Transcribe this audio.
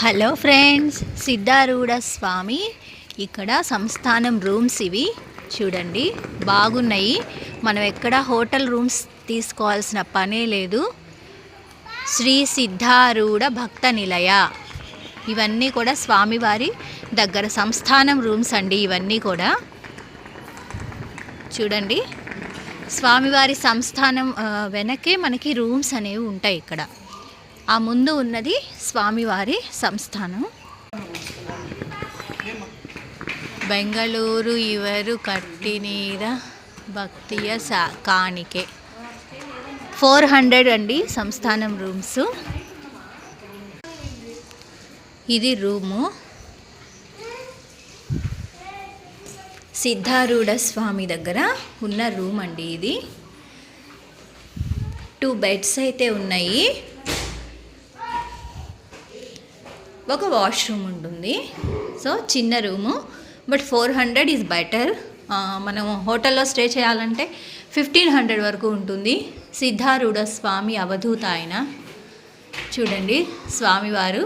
Hello friends Siddharudha స్వామి. ఇక్కడ సంస్థానం rooms ఇవి. చూడండి బాగున్నాయి. మనం ఎక్కడ హోటల్ రూమ్స్ తీసుకోవాల్సిన పనే లేదు. శ్రీ సిద్ధారూఢ భక్త నిలయ. ఇవన్నీ కూడా స్వామివారి దగ్గర సంస్థానం రూమ్స్ అండి ఇవన్నీ కూడా. చూడండి స్వామివారి సంస్థానం వెనకే మనకి రూమ్స్ అనేవి ఉంటాయి ఇక్కడ. ఆ ముందు ఉన్నది స్వామివారి సంస్థానం. బెంగళూరు ఇవరు కట్టినీర భక్తియ సా కాಣಿಕೆ ఫోర్ హండ్రెడ్ అండి సంస్థానం రూమ్స్. ఇది రూము. సిద్ధారూఢ స్వామి దగ్గర ఉన్న రూమ్ అండి ఇది. టూ బెడ్స్ అయితే ఉన్నాయి. ఒక వాష్రూమ్ ఉంటుంది. సో చిన్న room but four hundred is better మనం హోటల్లో స్టే చేయాలంటే ఫిఫ్టీన్ హండ్రెడ్ వరకు ఉంటుంది. సిద్ధారూఢ స్వామి అవధూత ఆయన. చూడండి స్వామివారు